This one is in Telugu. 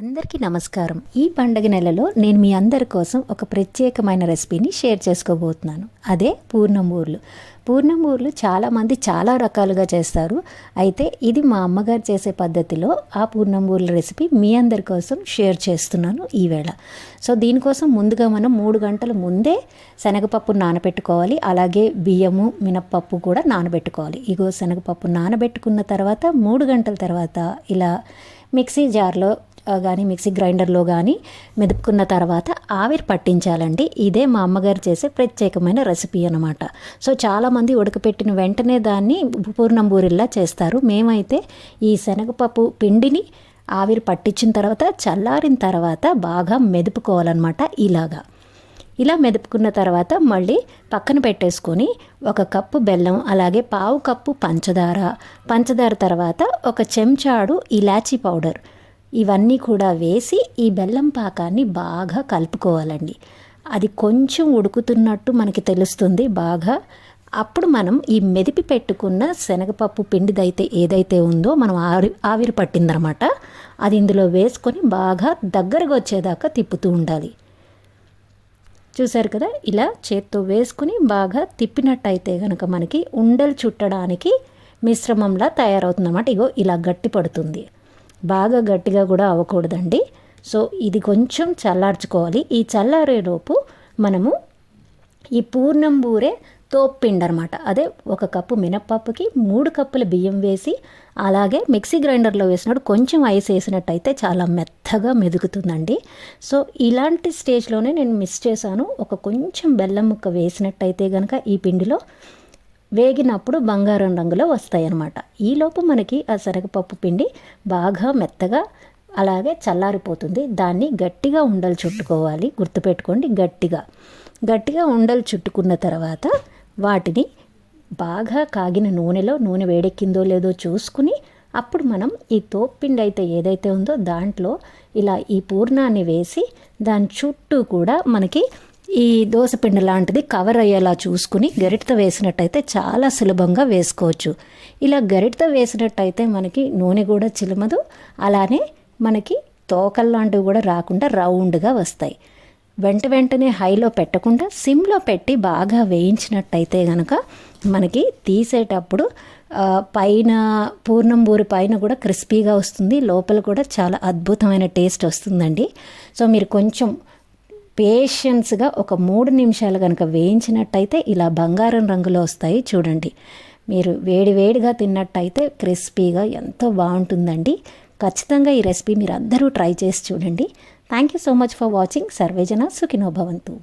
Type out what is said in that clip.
అందరికీ నమస్కారం. ఈ పండగ నెలలో నేను మీ అందరి కోసం ఒక ప్రత్యేకమైన రెసిపీని షేర్ చేసుకోబోతున్నాను. అదే పూర్ణమూర్లు. పూర్ణమూర్లు చాలామంది చాలా రకాలుగా చేస్తారు. అయితే ఇది మా అమ్మగారు చేసే పద్ధతిలో ఆ పూర్ణమూర్ల రెసిపీ మీ అందరి కోసం షేర్ చేస్తున్నాను ఈవేళ సో దీనికోసం ముందుగా మనం మూడు గంటల ముందే శనగపప్పు నానబెట్టుకోవాలి. అలాగే బియ్యము మినప్పప్పు కూడా నానబెట్టుకోవాలి. ఇగో శనగపప్పు నానబెట్టుకున్న తర్వాత మూడు గంటల తర్వాత ఇలా మిక్సీ జార్లో కానీ మిక్సీ గ్రైండర్లో కానీ మెదుపుకున్న తర్వాత ఆవిరి పట్టించాలండి ఇదే మా అమ్మగారు చేసే ప్రత్యేకమైన రెసిపీ అనమాట సో చాలామంది ఉడకపెట్టిన వెంటనే దాన్ని పూర్ణంబూరిల్లా చేస్తారు. మేమైతే ఈ శనగపప్పు పిండిని ఆవిరి పట్టించిన తర్వాత చల్లారిన తర్వాత బాగా మెదుపుకోవాలన్నమాట ఇలాగా. ఇలా మెదుపుకున్న తర్వాత మళ్ళీ పక్కన పెట్టేసుకొని ఒక కప్పు బెల్లం అలాగే పావు కప్పు పంచదార. పంచదార తర్వాత ఒక చెంచాడు ఇలాచీ పౌడర్. ఇవన్నీ కూడా వేసి ఈ బెల్లం పాకాన్ని బాగా కలుపుకోవాలండి. అది కొంచెం ఉడుకుతున్నట్టు మనకి తెలుస్తుంది బాగా. అప్పుడు మనం ఈ మెదిపి పెట్టుకున్న శనగపప్పు పిండిదైతే ఏదైతే ఉందో మనం ఆవి ఆవిరి పట్టిందనమాట. అది ఇందులో వేసుకొని బాగా దగ్గరకు వచ్చేదాకా తిప్పుతూ ఉండాలి. చూసారు కదా? ఇలా చేత్తో వేసుకుని బాగా తిప్పినట్టయితే కనుక మనకి ఉండలు చుట్టడానికి మిశ్రమంలా తయారవుతుందన్నమాట ఇగో ఇలా గట్టి పడుతుంది. బాగా గట్టిగా కూడా అవ్వకూడదండి. సో ఇది కొంచెం చల్లార్చుకోవాలి. ఈ చల్లారేలోపు మనము ఈ పూర్ణం బూరే తోపిండి అనమాట అదే ఒక కప్పు మినప్పప్పుకి మూడు కప్పుల బియ్యం వేసి అలాగే మిక్సీ గ్రైండర్లో వేసినప్పుడు కొంచెం ఐస్ వేసినట్టయితే చాలా మెత్తగా మెదుగుతుందండి. సో ఇలాంటి స్టేజ్లోనే నేను మిస్ చేశాను. ఒక కొంచెం బెల్లం ముక్క వేసినట్టయితే కనుక ఈ పిండిలో వేగినప్పుడు బంగారం రంగులో వస్తాయి అన్నమాట ఈలోపు మనకి ఆ శనగపప్పు పిండి బాగా మెత్తగా అలాగే చల్లారిపోతుంది. దాన్ని గట్టిగా ఉండలు చుట్టుకోవాలి. గుర్తుపెట్టుకోండి గట్టిగా. గట్టిగా ఉండలు చుట్టుకున్న తర్వాత వాటిని బాగా కాగిన నూనెలో నూనె వేడెక్కిందో లేదో చూసుకుని అప్పుడు మనం ఈ తోప్పిండి అయితే ఏదైతే ఉందో దాంట్లో ఇలా ఈ పూర్ణాన్ని వేసి దాని చుట్టూ కూడా మనకి ఈ దోశపిండి లాంటిది కవర్ అయ్యేలా చూసుకుని గరిటతో వేసినట్టయితే చాలా సులభంగా వేసుకోవచ్చు. ఇలా గరిటతో వేసినట్టయితే మనకి నూనె కూడా చిలమదు అలానే మనకి తోకల్లాంటివి కూడా రాకుండా రౌండ్గా వస్తాయి. వెంట వెంటనే హైలో పెట్టకుండా సిమ్లో పెట్టి బాగా వేయించినట్టయితే కనుక మనకి తీసేటప్పుడు పైన పూర్ణం బూరి పైన కూడా క్రిస్పీగా వస్తుంది. లోపల కూడా చాలా అద్భుతమైన టేస్ట్ వస్తుందండి. సో మీరు కొంచెం పేషెన్స్గా ఒక మూడు నిమిషాలు కనుక వేయించినట్టయితే ఇలా బంగారం రంగులో వస్తాయి చూడండి. మీరు వేడివేడిగా తిన్నట్టయితే క్రిస్పీగా ఎంతో బాగుంటుందండి. ఖచ్చితంగా ఈ రెసిపీ మీరు అందరూ ట్రై చేసి చూడండి. Thank you so much for watching సర్వేజన సుఖినోభవంతు.